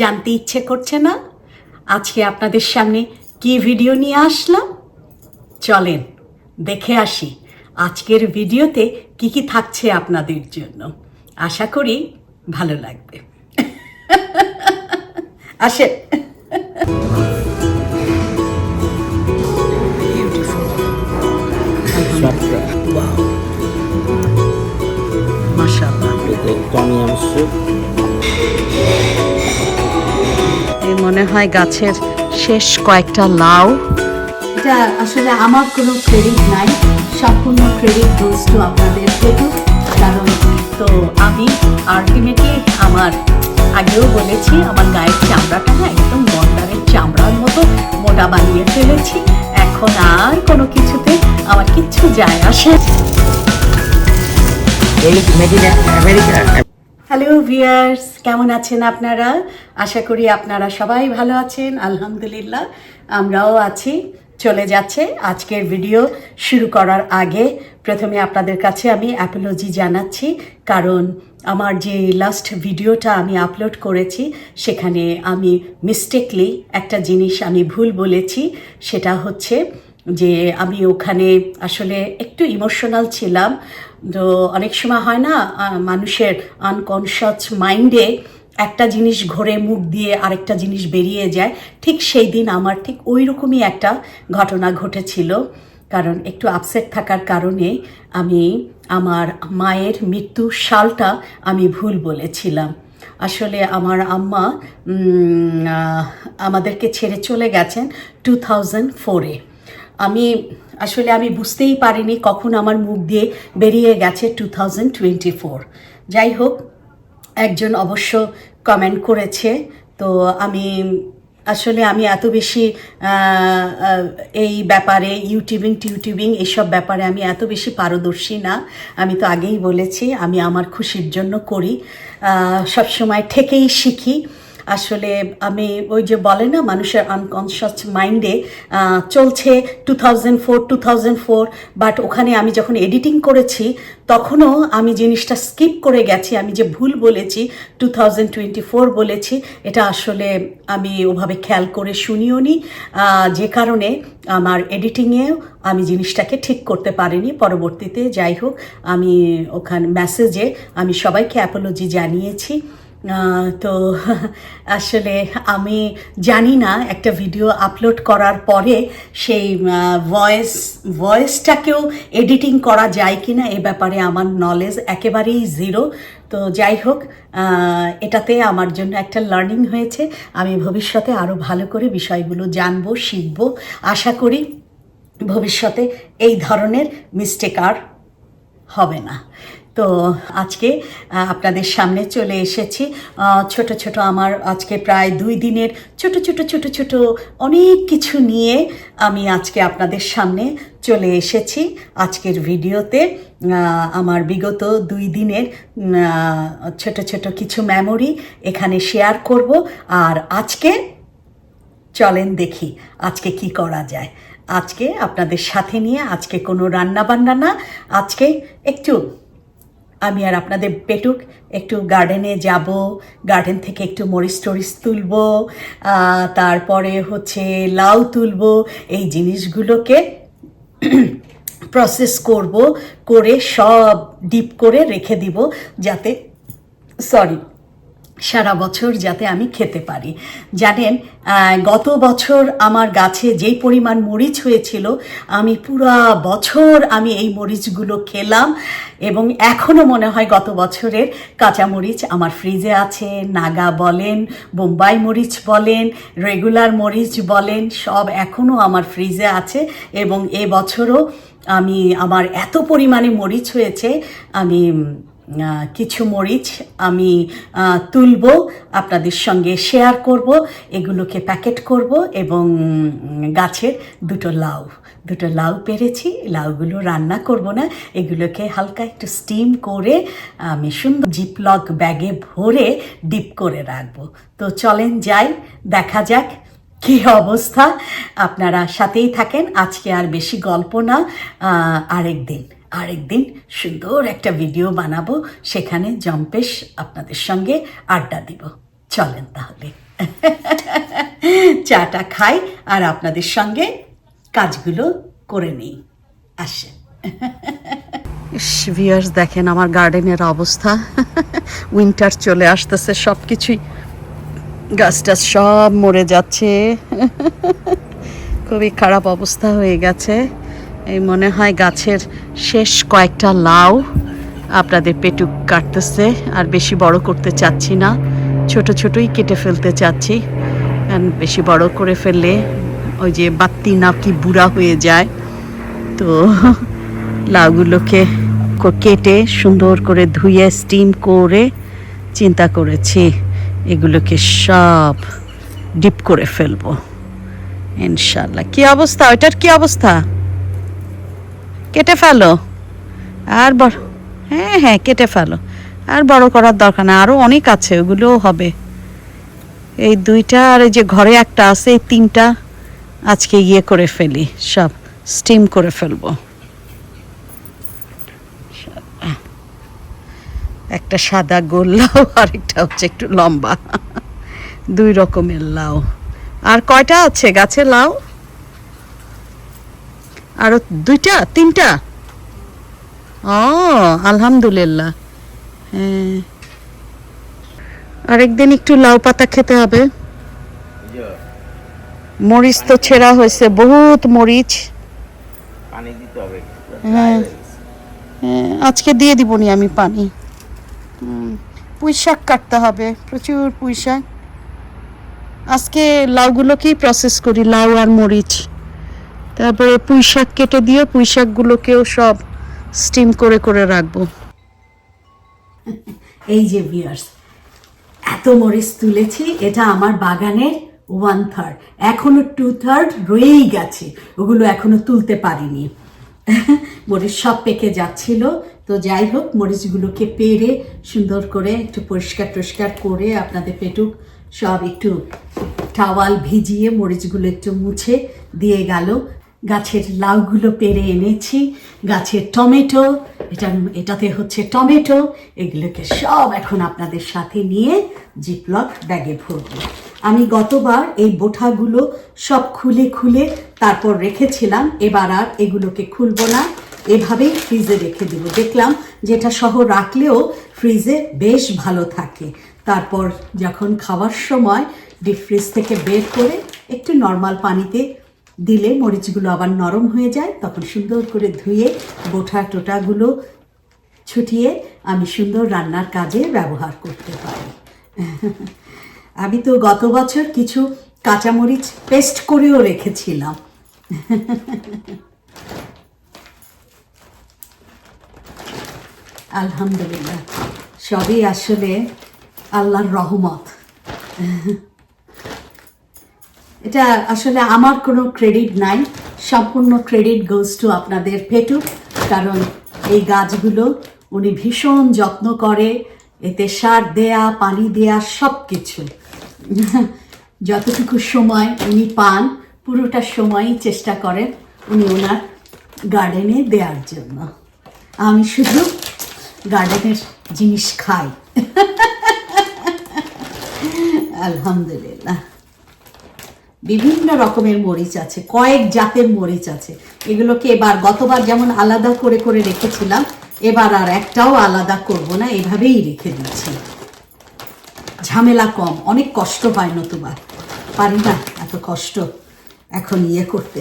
জানতে ইচ্ছে করছে না? আজকে আপনাদের সামনে কি ভিডিও নিয়ে আসলাম? চলেন দেখে আসি আজকের ভিডিওতে কি কি থাকছে আপনাদের জন্য। আশা করি ভালো লাগবে। আসে. মাশাআল্লাহ। হয় গাছের শেষ কয়েকটা লাউ। এটা আসলে আমার কোনো ক্রেডিট নাই সম্পূর্ণ ক্রেডিট গোজ টু আপনাদের পেটু কারণ তো আমি আলটিমেটলি আমার আগেও বলেছি আমার গায়ের চামড়াটা না একদম গন্ডারের চামড়ার মতো মোটা বানিয়ে ফেলেছি। এখন আর কোনো কিছুতে আমার কিচ্ছু যায় আসে made in America. Hello viewers কেমন আছেন আপনারা? আশা করি আপনারা সবাই ভালো আছেন, আলহামদুলিল্লাহ। আমরাও আছি। চলে যাচ্ছে আজকের ভিডিও শুরু করার আগে প্রথমে আপনাদের কাছে আমি অ্যাপোলজি জানাচ্ছি, কারণ আমার যে লাস্ট ভিডিওটা আমি আপলোড করেছি, সেখানে আমি মিস্টেকলি একটা জিনিস আমি ভুল বলেছি। সেটা হচ্ছে যে আমি ওখানে আসলে একটু ইমোশনাল ছিলাম। তো অনেক সময় হয় না মানুষের আনকনশাস মাইন্ডে একটা জিনিস ঘোরে, মুখ দিয়ে আরেকটা জিনিস বেরিয়ে যায়। ঠিক সেই দিন আমার ঠিক ওই রকমই একটা ঘটনা ঘটেছিল। কারণ একটু আপসেট থাকার কারণে আমি আমার মায়ের মৃত্যু সালটা আমি ভুল বলেছিলাম। আসলে আমার আম্মা আমাদেরকে ছেড়ে চলে গেছেন টু থাউজেন্ড ফোরে আমি আসলে আমি বুঝতেই পারিনি কখন আমার মুখ দিয়ে বেরিয়ে গেছে টু থাউজেন্ড টোয়েন্টি ফোর। যাই হোক, একজন অবশ্য কমেন্ট করেছে, তো আমি আসলে আমি এত বেশি এই ব্যাপারে ইউটিউবিং, টিউটিউবিং এইসব ব্যাপারে আমি এত বেশি পারদর্শী না, আমি তো আগেই বলেছি, আমি আমার খুশির জন্য করি সবসময় থেকেই শিখি। আসলে আমি ওই যে বলে না, মানুষের আনকনশাস মাইন্ডে চলছে two thousand four two four but ওখানে আমি যখন এডিটিং করেছি, তখনও আমি জিনিসটা স্কিপ করে গেছি, আমি যে ভুল বলেছি টু টোয়েন্টি ফোর বলেছি, এটা আসলে আমি ওভাবে খেয়াল করে শুনিও নি। যে কারণে আমার এডিটিংয়েও আমি জিনিসটাকে ঠিক করতে পারিনি। পরবর্তীতে যাই হোক, আমি ওখানে মেসেজে আমি সবাইকে অ্যাপোলজি জানিয়েছি। তো আসলে আমি জানি না, একটা ভিডিও আপলোড করার পরে সেই ভয়েস ভয়েসটাকেও এডিটিং করা যায় কি না এ ব্যাপারে আমার নলেজ একেবারেই জিরো তো যাই হোক এটাতে আমার জন্য একটা লার্নিং হয়েছে। আমি ভবিষ্যতে আরও ভালো করে বিষয়গুলো জানব, শিখব। আশা করি ভবিষ্যতে এই ধরনের মিস্টেক আর হবে না। তো আজকে আপনাদের সামনে চলে এসেছি। ছোট ছোট আমার আজকে প্রায় দুই দিনের ছোট ছোট ছোট ছোট অনেক কিছু নিয়ে আমি আজকে আপনাদের সামনে চলে এসেছি আজকের ভিডিওতে। আমার বিগত দুই দিনের ছোট ছোট কিছু মেমোরি এখানে শেয়ার করব। আর আজকে চলেন দেখি আজকে কি করা যায়। আজকে আপনাদের সাথে নিয়ে আজকে কোনো রান্না বান্না না, আজকে একটু আমি আর আপনাদের পেটুক একটু গার্ডেনে যাব গার্ডেন থেকে একটু মরিচ টরিচ তুলব তারপরে হচ্ছে লাউ তুলব, এই জিনিসগুলোকে প্রসেস করব, করে সব ডিপ করে রেখে দিব, যাতে সরি সারা বছর যাতে আমি খেতে পারি। জানেন গত বছর আমার গাছে যেই পরিমাণ মরিচ হয়েছিল, আমি পুরা বছর আমি এই মরিচগুলো খেলাম এবং এখনও মনে হয় গত বছরের কাঁচা মরিচ আমার ফ্রিজে আছে, নাগা বলেন, বোম্বাই মরিচ বলেন, রেগুলার মরিচ বলেন, সব এখনও আমার ফ্রিজে আছে এবং এ বছরও আমি, আমার এত পরিমাণে মরিচ হয়েছে, আমি কিছু মরিচ আমি তুলব, আপনাদের সঙ্গে শেয়ার করব, এগুলোকে প্যাকেট করব এবং গাছের দুটো লাউ দুটো লাউ পেরেছি, লাউগুলো রান্না করব না, এগুলোকে হালকা একটু স্টিম করে আমি সুন্দর জিপলক ব্যাগে ভরে ডিপ করে রাখব। তো চলেন যাই, দেখা যাক কি অবস্থা। আপনারা সাথেই থাকেন, আজকে আর বেশি গল্প না আরেক দিন আরেকদিন সুন্দর একটা ভিডিও বানাবো, সেখানে জম্পেশ আপনাদের সঙ্গে আড্ডা দিব। চলেন তাহলে। চাটা খাই আর আপনাদের সঙ্গে কাজগুলো করে নিই। আসে ভিয়ার্স দেখেন আমার গার্ডেনের অবস্থা। উইন্টার চলে আসতেছে সব কিছুই গাছটা সব মরে যাচ্ছে। খুবই খারাপ অবস্থা হয়ে গেছে। এই মনে হয় গাছের শেষ কয়েকটা লাউ আপনাদের পেটুক কাটতেছে, আর বেশি বড় করতে চাচ্ছি না। ছোট ছোটই কেটে ফেলতে চাচ্ছি। বেশি বড় করে ফেললে ওই যে বাত্তি না কি বুড়া হয়ে যায়। তো লাউগুলোকে কেটে সুন্দর করে ধুয়ে স্টিম করে চিন্তা করেছি, এগুলোকে সব ডিপ করে ফেলব। ইনশাল্লাহ কি অবস্থা? ওইটার কি অবস্থা? কেটে ফেলো। আর বড় হ্যাঁ হ্যাঁ কেটে ফেলো। আর বড় করার দরকার না আরও অনেক আছে, ওগুলোও হবে। এই দুইটা আর এই যে ঘরে একটা আছে, এই তিনটা আজকে ইয়ে করে ফেলি, সব স্টিম করে ফেলব। একটা সাদা গোল লাউ আর একটা হচ্ছে একটু লম্বা। দুই রকমের লাউ। আর কয়টা আছে? গাছে লাউ? আরও দুইটা তিনটা? ও আলহামদুলিল্লাহ। হ্যাঁ আরেকদিন একটু লাউ পাতা খেতে হবে। মরিচ তো ছেঁড়া হয়েছে বহুত মরিচ। পানি দিতে হবে হ্যাঁ। আজকে দিয়ে দিব দিবনি আমি পানি। পুঁই শাক কাটতে হবে প্রচুর পুঁই শাক। আজকে লাউগুলোকেই প্রসেস করি লাউ আর মরিচ? তারপরে পুঁই শাক কেটে দিয়ে পুঁই শাকগুলোকেও সব স্টিম করে করে রাখব। এই যে বিয়ার্স এত মরিচ তুলেছি, এটা আমার বাগানের ওয়ান থার্ড এখনও টু থার্ড রয়েই গেছে, ওগুলো এখনও তুলতে পারিনি। মরিচ সব পেকে যাচ্ছিল, তো যাই হোক, মরিচগুলোকে পেরে সুন্দর করে একটু পরিষ্কার টরিষ্কার করে আপনাদের পেটুক সব একটু টাওয়াল ভিজিয়ে মরিচগুলো একটু মুছে দিয়ে গেল। গাছের লাউগুলো পেরে এনেছি, গাছের টমেটো, এটা, এটাতে হচ্ছে টমেটো, এগুলোকে সব এখন আপনাদের সাথে নিয়ে জিপলক ব্যাগে ভরবো। আমি গতবার এই বোঠাগুলো সব খুলে খুলে তারপর রেখেছিলাম, এবার আর এগুলোকে খুলবো না। এভাবেই ফ্রিজে রেখে দেব। দেখলাম যেটা সহ রাখলেও ফ্রিজে বেশ ভালো থাকে। তারপর যখন খাওয়ার সময় ডিপ ফ্রিজ থেকে বের করে একটু নর্মাল পানিতে দিলে মরিচগুলো আবার নরম হয়ে যায়। তখন সুন্দর করে ধুয়ে বোঠা টোটাগুলো ছুটিয়ে আমি সুন্দর রান্নার কাজে ব্যবহার করতে পারি। আমি তো গত বছর কিছু কাঁচামরিচ পেস্ট করেও রেখেছিলাম। আলহামদুলিল্লাহ, সবই আসলে আল্লাহর রহমত। এটা আসলে আমার কোনো ক্রেডিট নাই, সম্পূর্ণ ক্রেডিট গোজ টু আপনাদের ফেটু কারণ এই গাছগুলো উনি ভীষণ যত্ন করে, এতে সার দেয়া, পানি দেয়া সব কিছু যতটুকু সময় উনি পান, পুরোটা সময়ই চেষ্টা করেন উনি ওনার গার্ডেনে দেওয়ার জন্য। আমি শুধু গার্ডেনের জিনিস খাই। আলহামদুলিল্লাহ। বিভিন্ন রকমের মরিচ আছে, কয়েক জাতের মরিচ আছে। এগুলোকে এবার গতবার যেমন আলাদা করে করে রেখেছিলাম, এবার আর একটাও আলাদা করব না, এভাবেই রেখে দিচ্ছি। ঝামেলা কম, অনেক কষ্ট হয় নতুবা। পারি না এত কষ্ট এখন ইয়ে করতে।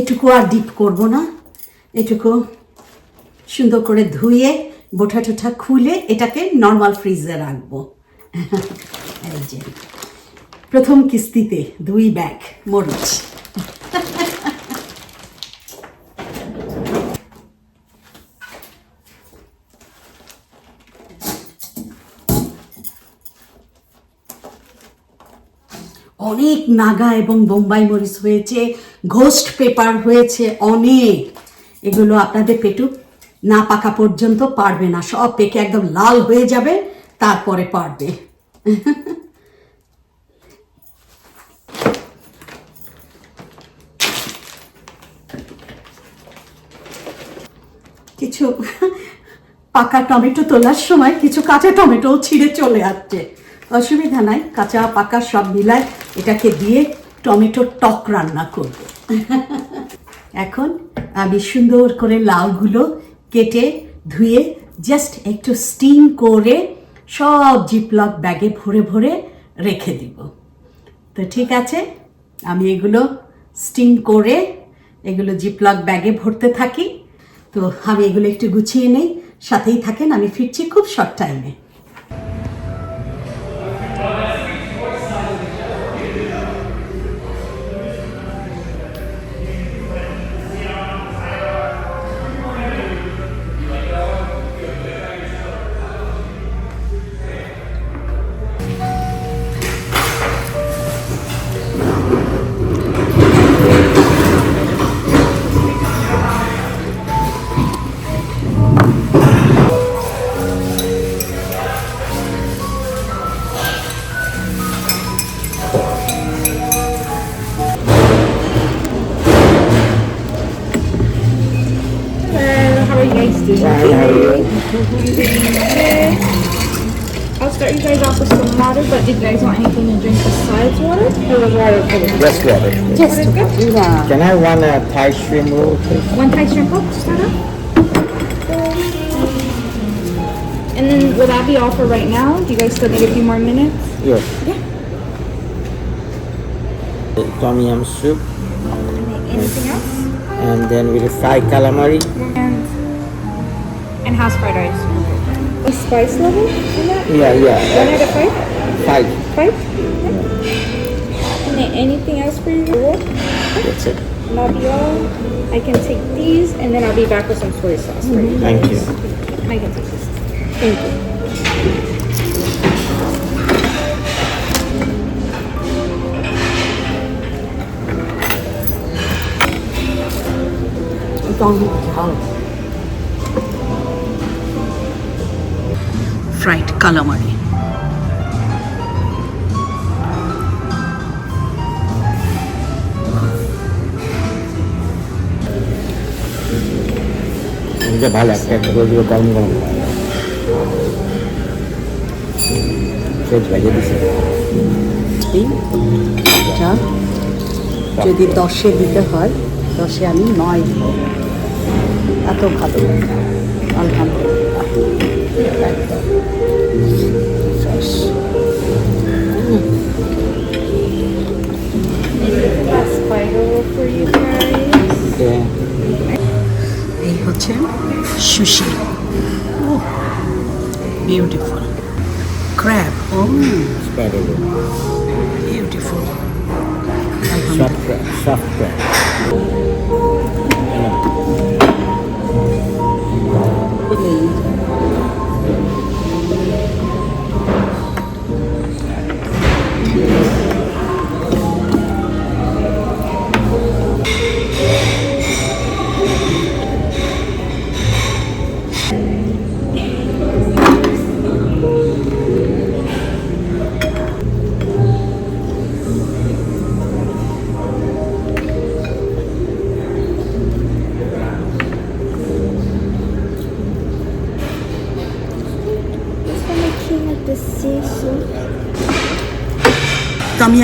এটুকু আর ডিপ করব না, এটুকু সুন্দর করে ধুয়ে বোঠা টোঠা খুলে এটাকে নর্মাল ফ্রিজে রাখব। এই যে, প্রথম কিস্তিতে দুই ব্যাগ মরিচ। অনেক নাগা এবং বোম্বাই মরিচ হয়েছে, ঘোস্ট পেপার হয়েছে অনেক। এগুলো আপনাদের পেটু না পাকা পর্যন্ত পারবে না। সব পেকে একদম লাল হয়ে যাবে, তারপরে পারবে। কিছু পাকা টমেটো তোলার সময় কিছু কাঁচা টমেটো ছিঁড়ে চলে আসছে। অসুবিধা নাই, কাঁচা পাকা সব মিলায় এটাকে দিয়ে টমেটো টক রান্না করব। এখন আমি সুন্দর করে লাউগুলো কেটে ধুয়ে জাস্ট একটু স্টিম করে সব জিপলক ব্যাগে ভরে ভরে রেখে দিব। তো ঠিক আছে, আমি এগুলো স্টিম করে এগুলো জিপলক ব্যাগে ভরতে থাকি। তো আমি এগুলো একটু গুছিয়ে নেই, সাথেই থাকেন, আমি ফিরছি খুব শর্ট টাইমে okay? Just water. Just is? Can I one uh, Thai shrimp roll, please? One Thai shrimp roll to. And then will that be all for right now? Do you guys still need a few more minutes? Yes. Yeah. Tom yum soup, Anything else? and then with the fried calamari. And and house fried rice. A spice level in that? Yeah, One yeah. out of five? Five. Anything else for you? That's it. Nabio. I can take these and then I'll be back with some soy sauce for you. Mm-hmm. Thank you. I can take this. Thank you. Fried calamari. এটা ভালো একটা একটা করে। দিবে গরম গরম যদি দশে দিতে হয়, দশে আমি নয়। এত ভালো। আলহামদুলিল্লাহ। sushi. Oh, beautiful. Crab. Oh. Spider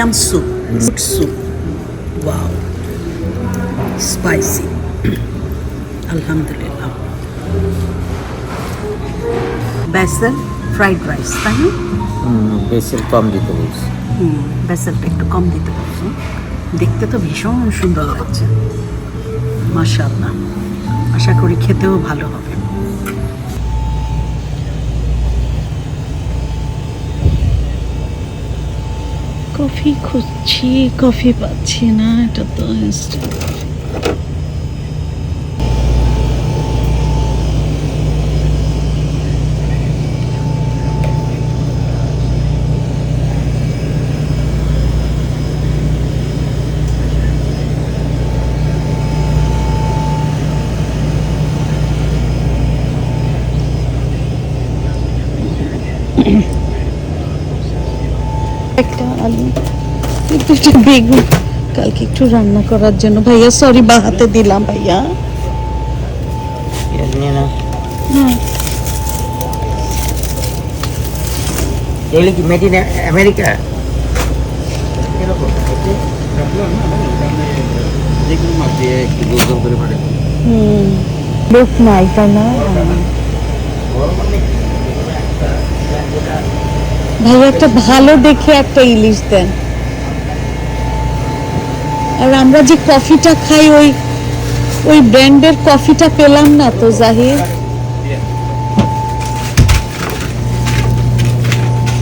Yum soup. Good soup. Wow. Spicy. Alhamdulillah. Basil fried rice, তাই না হুম, কম দিতে বলছি হুম ব্যাসেলটা একটু কম দিতে বলছি দেখতে তো ভীষণ সুন্দর লাগছে মাশাআল্লাহ আশা করি খেতেও ভালো হবে কফি খুঁজছি কফি পাচ্ছি না এটা তো instant coffee। একটা আলু দুটো বেগুন। কালকে একটু রান্না করার জন্য। ভাইয়া সরি বা হাতে দিলাম ভাইয়া। এটা নিয়ে নাও। হুম এগুলো কি মেড ইন আমেরিকা যেগুলো মাছ দিয়ে একটু গোল গোল করে পারে হুম। লোক নাই তাই না? ভাই একটা ভালো দেখে একটা ইলিশ দেন। আর আমরা যে কফিটা খাই, ওই ওই ব্র্যান্ডের কফিটা পেলাম না তো, জাহির?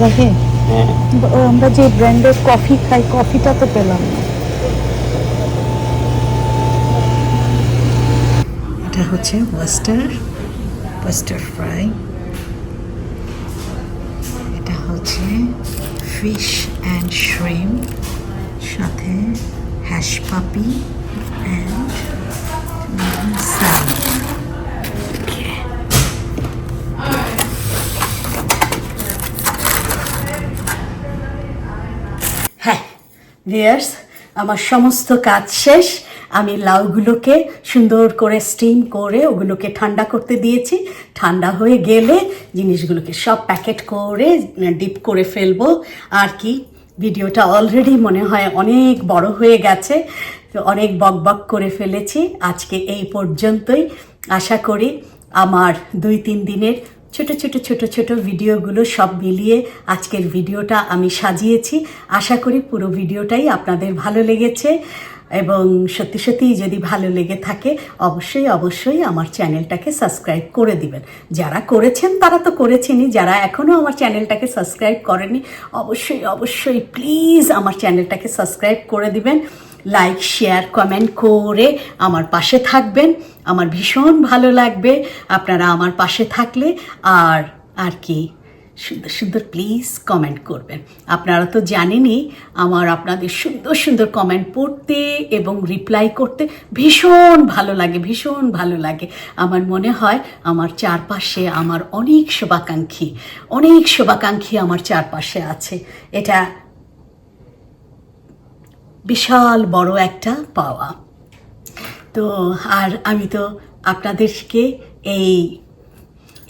জাহির আমরা যে ব্র্যান্ডের কফি খাই, কফিটা তো পেলাম না। এটা হচ্ছে ওয়েস্টার ওয়েস্টার ফ্রাই হচ্ছে ফিশ অ্যান্ড শ্রিম সাথে হ্যাশ পাপি অ্যান্ড স্যালাড হ্যাঁ ভিয়ার্স আমার সমস্ত কাজ শেষ। আমি লাউগুলোকে সুন্দর করে স্টিম করে ওগুলোকে ঠান্ডা করতে দিয়েছি। ঠান্ডা হয়ে গেলে জিনিসগুলোকে সব প্যাকেট করে ডিপ করে ফেলব। আর কি, ভিডিওটা অলরেডি মনে হয় অনেক বড় হয়ে গেছে। তো অনেক বক বক করে ফেলেছি। আজকে এই পর্যন্তই। আশা করি আমার দুই তিন দিনের ছোট ছোট ছোট ছোট ভিডিওগুলো সব মিলিয়ে আজকের ভিডিওটা আমি সাজিয়েছি। আশা করি পুরো ভিডিওটাই আপনাদের ভালো লেগেছে। এবং সত্যি সত্যি যদি ভালো লেগে থাকে, অবশ্যই অবশ্যই আমার চ্যানেলটাকে সাবস্ক্রাইব করে দিবেন। যারা করেছেন, তারা তো করেছেনই। যারা এখনও আমার চ্যানেলটাকে সাবস্ক্রাইব করেনি অবশ্যই অবশ্যই প্লিজ আমার চ্যানেলটাকে সাবস্ক্রাইব করে দিবেন। লাইক, শেয়ার, কমেন্ট করে আমার পাশে থাকবেন। আমার ভীষণ ভালো লাগবে আপনারা আমার পাশে থাকলে। আর আর কি? সুন্দর সুন্দর প্লিজ কমেন্ট করবেন। আপনারা তো জানেনই, আমার আপনাদের সুন্দর সুন্দর কমেন্ট পড়তে এবং রিপ্লাই করতে ভীষণ ভালো লাগে, ভীষণ ভালো লাগে। আমার মনে হয়, আমার চারপাশে আমার অনেক শুভাকাঙ্ক্ষী অনেক শুভাকাঙ্ক্ষী আমার চারপাশে আছে। এটা বিশাল বড় একটা পাওয়া। তো, আর আমি তো আপনাদেরকে এই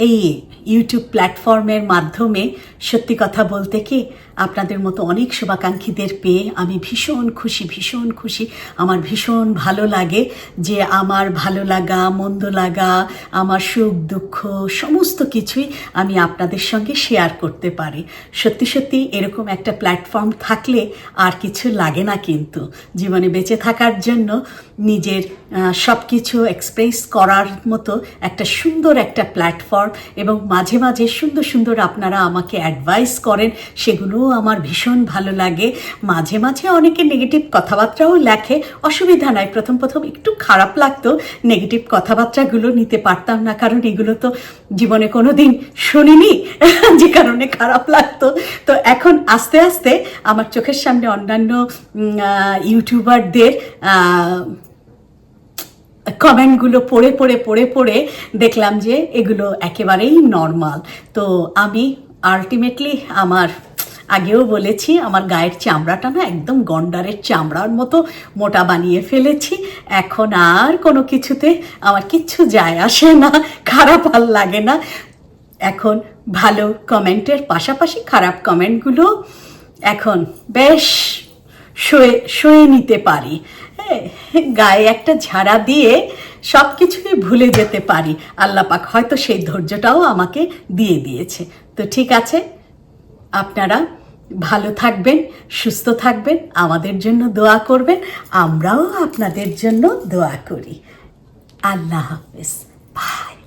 এই ইউটিউব প্ল্যাটফর্মের মাধ্যমে সত্যি কথা বলতে কি আপনাদের মতো অনেক শুভাকাঙ্ক্ষীদের পেয়ে আমি ভীষণ খুশি ভীষণ খুশি। আমার ভীষণ ভালো লাগে যে আমার ভালো লাগা, মন্দ লাগা, আমার সুখ, দুঃখ, সমস্ত কিছুই আমি আপনাদের সঙ্গে শেয়ার করতে পারি। সত্যি সত্যি এরকম একটা প্ল্যাটফর্ম থাকলে আর কিছু লাগে না কিন্তু। জীবনে বেঁচে থাকার জন্য নিজের সব কিছু এক্সপ্রেস করার মতো একটা সুন্দর একটা প্ল্যাটফর্ম এবং মাঝে মাঝে সুন্দর সুন্দর আপনারা আমাকে অ্যাডভাইস করেন, সেগুলোও আমার ভীষণ ভালো লাগে। মাঝে মাঝে অনেকে নেগেটিভ কথাবার্তাও লেখে। অসুবিধা নাই, প্রথম প্রথম একটু খারাপ লাগতো। নেগেটিভ কথাবার্তাগুলো নিতে পারতাম না, কারণ এগুলো তো জীবনে কোনো দিন শুনিনি, যে কারণে খারাপ লাগতো। তো এখন আস্তে আস্তে আমার চোখের সামনে অন্যান্য ইউটিউবারদের কমেন্টগুলো পড়ে পড়ে পড়ে পড়ে দেখলাম যে এগুলো একেবারেই নর্মাল তো আমি আলটিমেটলি আমার আগেও বলেছি আমার গায়ের চামড়াটা না একদম গন্ডারের চামড়ার মতো মোটা বানিয়ে ফেলেছি। এখন আর কোনো কিছুতে আমার কিচ্ছু যায় আসে না খারাপ আর লাগে না। এখন ভালো কমেন্টের পাশাপাশি খারাপ কমেন্টগুলো এখন বেশ সয়ে সয়ে নিতে পারি। হ্যাঁ, গায়ে একটা ঝাড়া দিয়ে সব কিছুই ভুলে যেতে পারি। আল্লাহ পাক হয়তো সেই ধৈর্যটাও আমাকে দিয়ে দিয়েছে। তো ঠিক আছে আপনারা ভালো থাকবেন, সুস্থ থাকবেন, আমাদের জন্য দোয়া করবেন, আমরাও আপনাদের জন্য দোয়া করি। আল্লাহ হাফেজ। বাই।